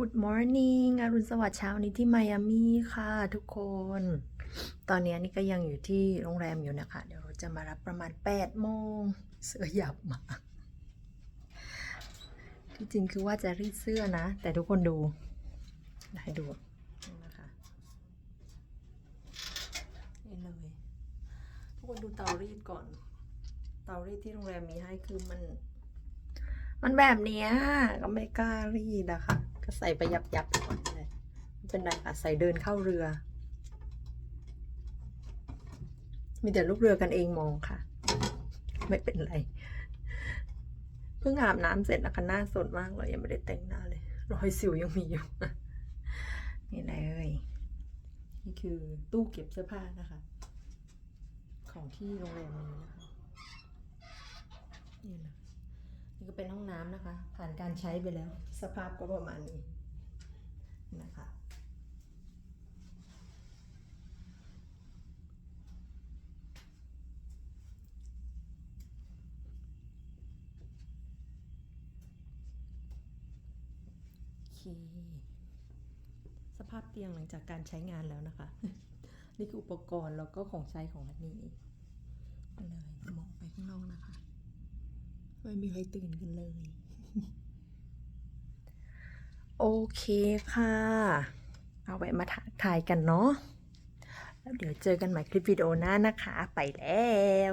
Good morning อรุณสวัสดิ์เช้านี้ที่ไมอามี่ค่ะทุกคน ตอนนี้นี่ก็ยังอยู่ที่โรงแรมอยู่นะคะ เดี๋ยวเราจะมารับประมาณ8โมง เสื้อหยับมาที่จริงคือว่าจะรีดเสื้อนะ แต่ทุกคนดูให้ดูนี่นะคะนี่เลย ทุกคนดูเตารีดก่อน เตารีดที่โรงแรมมีให้คือมัน มันแบบนี้ก็ไม่กล้ารีดอะค่ะ ก็ใส่ไปยับยับไปก่อนเลยเป็นไรค่ะใส่เดินเข้าเรือ มีแต่ลูกเรือกันเองมองค่ะ ไม่เป็นไร เพิ่งอาบน้ำเสร็จนะคะหน้าสดมากเลยยังไม่ได้แต่งหน้าเลย รอยสิวยังมีอยู่ นี่เลยนี่คือตู้เก็บเสื้อผ้านะคะ ของที่โรงแรมนี้นะคะนี่นะ นี่ ก็เป็นห้องน้ำนะคะ ผ่านการใช้ไปแล้ว สภาพก็ประมาณนี้นะคะสภาพเตียงหลังจากการใช้งานแล้วนะคะ นี่คืออุปกรณ์แล้วก็ของใช้ของมันนี่เลยมองไปข้างนอกนะคะ ไม่มีใครตื่นกันเลย โอเคค่ะ เอาไว้มาทักทายกันเนาะแล้วเดี๋ยวเจอกันใหม่คลิปวิดีโอหน้านะคะ ไปแล้ว